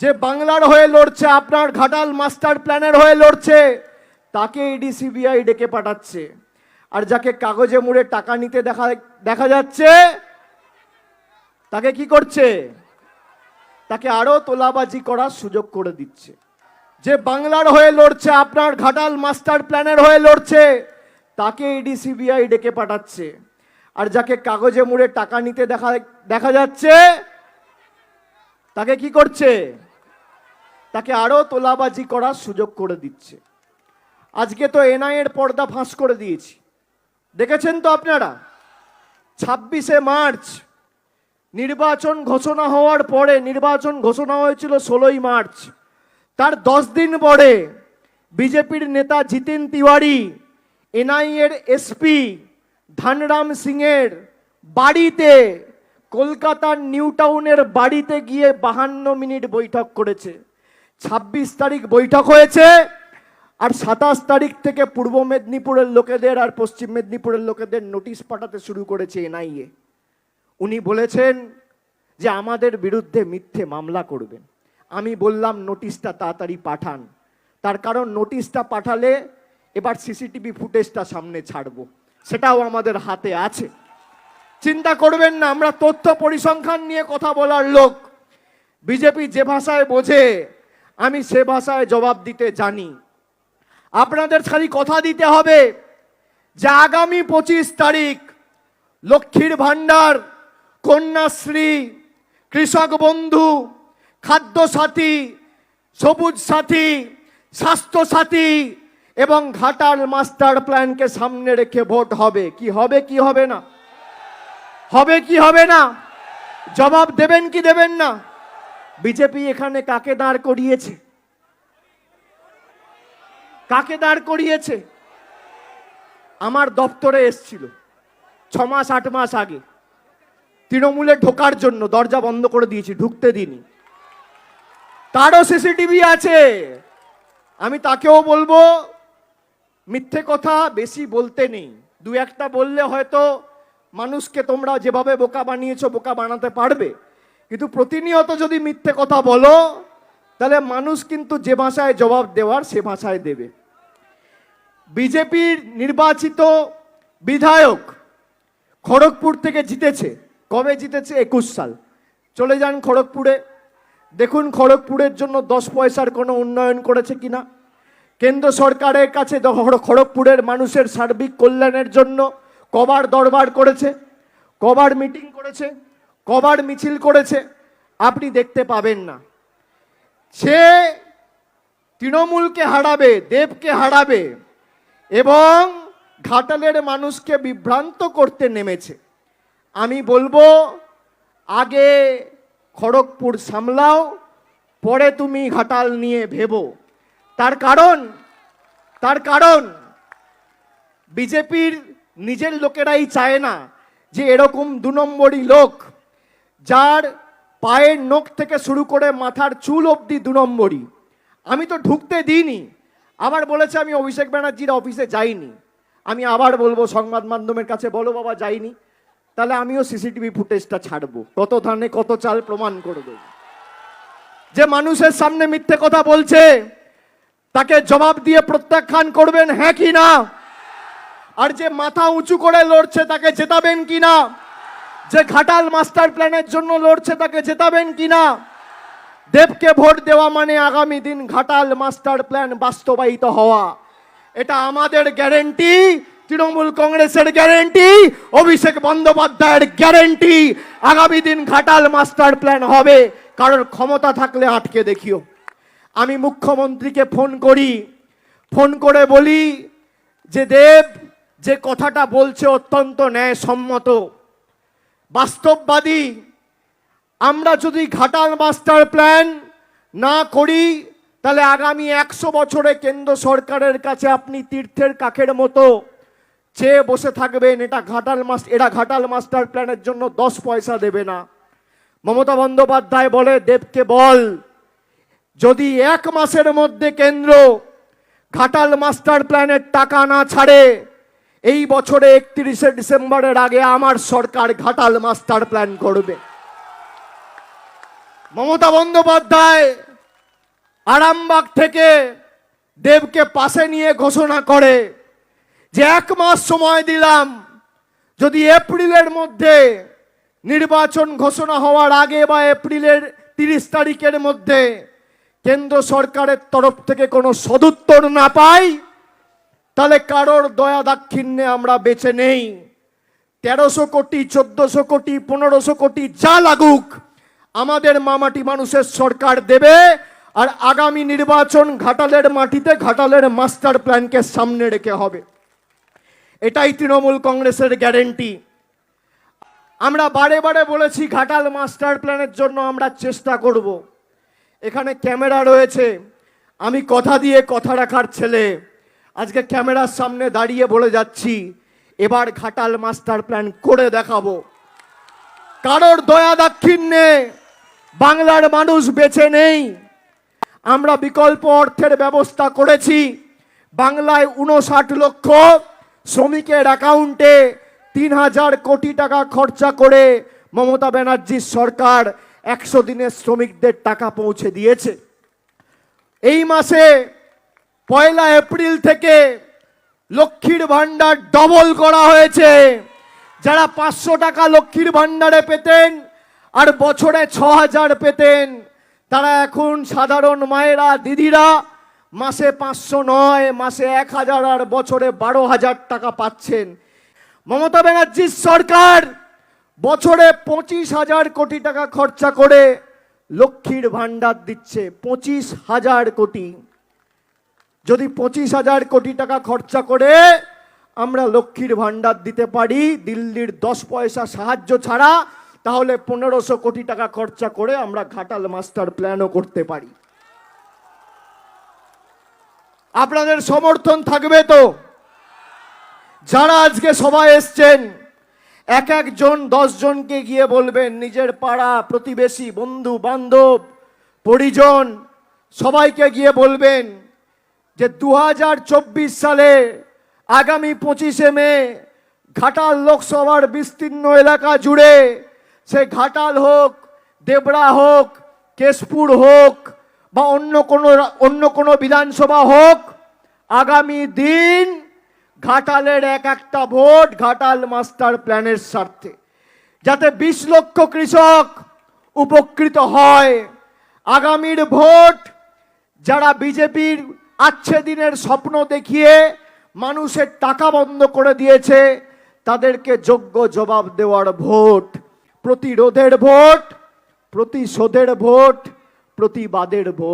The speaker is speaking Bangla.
যে বাংলার হয়ে লড়ছে, আপনার ঘাটাল মাস্টার প্ল্যানের হয়ে লড়ছে, তাকে ইডি সিবিআই ডেকে পাঠাচ্ছে। আর যাকে কাগজে মুড়ে টাকা নিতে দেখা দেখা যাচ্ছে, তাকে কি করছে? তাকে আরও তোলাবাজি করার সুযোগ করে দিচ্ছে। যে বাংলার হয়ে লড়ছে, আপনার ঘাটাল মাস্টার প্ল্যানের হয়ে লড়ছে, তাকে ইডি সিবিআই ডেকে পাঠাচ্ছে। আর যাকে কাগজে মুড়ে টাকা নিতে দেখা দেখা যাচ্ছে, তাকে কি করছে? তাকে আরও তোলাবাজি করার সুযোগ করে দিচ্ছে। আজকে তো এনআইএর পর্দা ফাঁস করে দিয়েছি। দেখেছেন তো আপনারা? ছাব্বিশে মার্চ, নির্বাচন ঘোষণা হওয়ার পরে, নির্বাচন ঘোষণা হয়েছিল ষোলোই মার্চ। তার দশ দিন পরে বিজেপির নেতা জিতেন তিওয়ারি এনআইএর এসপি ধানরাম সিংয়ের বাড়িতে, কলকাতার নিউ টাউনের বাড়িতে গিয়ে বাহান্ন মিনিট বৈঠক করেছে। ছাব্বিশ তারিখ বৈঠক হয়েছে, আর সাতাশ তারিখ থেকে পূর্ব মেদিনীপুরের লোকেদের আর পশ্চিম মেদিনীপুরের লোকেদের নোটিশ পাঠাতে শুরু করেছে এনআইএ। উনি বলেছেন যে আমাদের বিরুদ্ধে মিথ্যে মামলা করবেন। আমি বললাম, নোটিশটা তাড়াতাড়ি পাঠান। তার কারণ, নোটিশটা পাঠালে এবার সিসিটিভি ফুটেজটা সামনে ছাড়বো। সেটাও আমাদের হাতে আছে। চিন্তা করবেন না, আমরা তথ্য পরিসংখ্যান নিয়ে কথা বলার লোক। বিজেপি যে ভাষায় বোঝে আমি সে ভাষায় জবাব দিতে জানি। আপনাদের খালি কথা দিতে হবে যে আগামী পঁচিশ তারিখ লক্ষ্মীর ভাণ্ডার, কন্যাশ্রী, কৃষক বন্ধু খাদ্য সাথী সবুজ সাথী, স্বাস্থ্য সাথী এবং ঘাটাল মাস্টার প্ল্যানকে সামনে রেখে ভোট হবে। কি হবে কি হবে না? হবে, কি হবে না? জবাব দেবেন, কি দেবেন না? বিজেপি এখানে কাকে দাঁড় করিয়েছে? কাকে দাঁড় করিয়েছে? আমার দপ্তরে এসছিল ছ মাস আট মাস আগে। তৃণমূলে ঢোকার জন্য দরজা বন্ধ করে দিয়েছি, ঢুকতে দিনি তারও সিসিটিভি আছে। আমি তাকেও বলব, মিথ্যে কথা বেশি বলতে নেই। দু একটা বললে হয়তো মানুষকে তোমরা যেভাবে বোকা বানিয়েছো, বোকা বানাতে পারবে। কিন্তু প্রতিনিয়ত যদি মিথ্যে কথা বলো, তাহলে মানুষ কিন্তু যে ভাষায় জবাব দেওয়ার, সে ভাষায় দেবে। বিজেপির নির্বাচিত বিধায়ক খড়গপুর থেকে জিতেছে। কবে জিতেছে? একুশ সাল। চলে যান খড়গপুরে। দেখুন খড়গপুরের জন্য দশ পয়সার কোনো উন্নয়ন করেছে কিনা। কেন্দ্র সরকারের কাছে খড়গপুরের মানুষের সার্বিক কল্যাণের জন্য কবার দরবার করেছে, কবার মিটিং করেছে। কবার মিছিল করেছে, আপনি দেখতে পাবেন না। সে তৃণমূলকে হারাবে, দেবকে হারাবে এবং ঘাটালের মানুষকে বিভ্রান্ত করতে নেমেছে। আমি বলব, আগে খড়গপুর সামলাও, পরে তুমি ঘাটাল নিয়ে ভেবো। তার কারণ তার কারণ, বিজেপির নিজের লোকেরাই চায় না যে এরকম দু নম্বরই লোক যার পায়ের নখ থেকে শুরু করে মাথার চুল অবধি দু নম্বরই। আমি তো ঢুকতে দিইনি। আবার বলেছে আমি অভিষেক ব্যানার্জির অফিসে যাইনি। আমি আবার বলব সংবাদ মাধ্যমের কাছে, বলো বাবা, যাইনি। তাহলে আমিও সিসিটিভি ফুটেজটা ছাড়বো। কত ধানে কত চাল প্রমাণ করে দেবো। যে মানুষের সামনে মিথ্যে কথা বলছে, তাকে জবাব দিয়ে প্রত্যাখ্যান করবেন হ্যাঁ কি না? আর যে মাথা উঁচু করে লড়ছে, তাকে জেতাবেন কি না? যে ঘাটাল মাস্টার প্ল্যানের জন্য লড়ছে তাকে জেতাবেন কি না দেবকে ভোট দেওয়া মানে আগামী দিন ঘাটাল মাস্টার প্ল্যান বাস্তবায়িত হওয়া। এটা আমাদের গ্যারেন্টি, তৃণমূল কংগ্রেসের গ্যারেন্টি, অভিষেক বন্দ্যোপাধ্যায়ের গ্যারেন্টি। আগামী দিন ঘাটাল মাস্টার প্ল্যান হবে, কারোর ক্ষমতা থাকলে আটকে দেখিও। আমি মুখ্যমন্ত্রীকে ফোন করি, ফোন করে বলি যে দেব, যে কথাটা বলছে অত্যন্ত ন্যায়সম্মত। বাস্তববাদী। আমরা যদি ঘাটাল মাস্টার প্ল্যান না করি, তাহলে আগামী একশো বছরে কেন্দ্র সরকারের কাছে আপনি তীর্থের কাকের মতো চেয়ে বসে থাকবেন। এটা ঘাটাল মাস এরা ঘাটাল মাস্টার প্ল্যানের জন্য দশ পয়সা দেবে না। মমতা বন্দ্যোপাধ্যায় বলে, দেবকে বল, যদি এক মাসের মধ্যে কেন্দ্র ঘাটাল মাস্টার প্ল্যানের টাকা না ছাড়ে এই বছরে একত্রিশে ডিসেম্বরের আগে আমার সরকার ঘাটাল মাস্টার প্ল্যান করবে। মমতা বন্দ্যোপাধ্যায় আরামবাগ থেকে দেবকে পাশে নিয়ে ঘোষণা করে যে এক মাস সময় দিলাম, যদি এপ্রিলের মধ্যে নির্বাচন ঘোষণা হওয়ার আগে বা এপ্রিলের তিরিশ তারিখের মধ্যে কেন্দ্র সরকারের তরফ থেকে কোনো সদুত্তর না পাই তাহলে কারোর দয়া দাক্ষিণ্যে আমরা বেঁচে নেই। তেরোশো কোটি, চোদ্দশো কোটি, পনেরোশো কোটি, যা লাগুক, আমাদের মামাটি মানুষের সরকার দেবে আর আগামী নির্বাচন ঘাটালের মাটিতে ঘাটালের মাস্টার প্ল্যানকে সামনে রেখে হবে। এটাই তৃণমূল কংগ্রেসের গ্যারেন্টি। আমরা বারে বারে বলেছি ঘাটাল মাস্টার প্ল্যানের জন্য আমরা চেষ্টা করব। এখানে ক্যামেরা রয়েছে। আমি কথা দিয়ে কথা রাখার ছেলে। আজকে ক্যামেরার সামনে দাঁড়িয়ে বলে যাচ্ছি, এবার ঘাটাল মাস্টার প্ল্যান করে দেখাবো। কারোর দয়া দাক্ষিণ্যে বাংলার মানুষ বেঁচে নেই। আমরা বিকল্প অর্থের ব্যবস্থা করেছি, বাংলায় উনষাট লক্ষ শ্রমিকের অ্যাকাউন্টে তিন হাজার কোটি টাকা খরচা করে মমতা ব্যানার্জির সরকার একশো দিনের শ্রমিকদের টাকা পৌঁছে দিয়েছে। এই মাসে পয়লা এপ্রিল থেকে লক্ষ্মীর ভাণ্ডার ডবল করা হয়েছে। যারা পাঁচশো টাকা লক্ষ্মীর ভাণ্ডারে পেতেন আর বছরে ছ হাজার পেতেন, তারা এখন সাধারণ মায়েরা, দিদিরা মাসে পাঁচশো নয়, মাসে এক হাজার আর বছরে বারো হাজার টাকা পাচ্ছেন। মমতা ব্যানার্জির সরকার বছরে পঁচিশ হাজার কোটি টাকা খরচা করে লক্ষ্মীর ভাণ্ডার দিচ্ছে, পঁচিশ হাজার কোটি। যদি পঁচিশ হাজার কোটি টাকা খরচা করে আমরা লক্ষ্মীর ভাণ্ডার দিতে পারি, দিল্লির দশ পয়সা সাহায্য ছাড়া, তাহলে পনেরোশো কোটি টাকা খরচা করে আমরা ঘাটাল মাস্টার প্ল্যানও করতে পারি। আপনাদের সমর্থন থাকবে তো? যারা আজকে সবাই এসছেন, এক একজন দশজনকে গিয়ে বলবেন, নিজের পাড়া, প্রতিবেশী, বন্ধু, বান্ধব, পরিজন, সবাইকে গিয়ে বলবেন যে দু হাজার চব্বিশ সালে আগামী পঁচিশে মে ঘাটাল লোকসভার বিস্তীর্ণ এলাকা জুড়ে সে ঘাটাল হোক, দেবড়া হোক, কেশপুর হোক বা অন্য কোনো অন্য কোনো বিধানসভা হোক, আগামী দিন ঘাটালের এক একটা ভোট ঘাটাল মাস্টার প্ল্যানের স্বার্থে। যাতে বিশ লক্ষ কৃষক উপকৃত হয়। আগামীর ভোট যারা বিজেপির আচ্ছে দিনের স্বপ্ন দেখিয়ে মানুষের টাকা বন্ধ করে দিয়েছে, তাদেরকে যোগ্য জবাব দেওয়ার ভোট। প্রতিরোধের ভোট, প্রতিশোধের ভোট, প্রতিবাদের ভোট।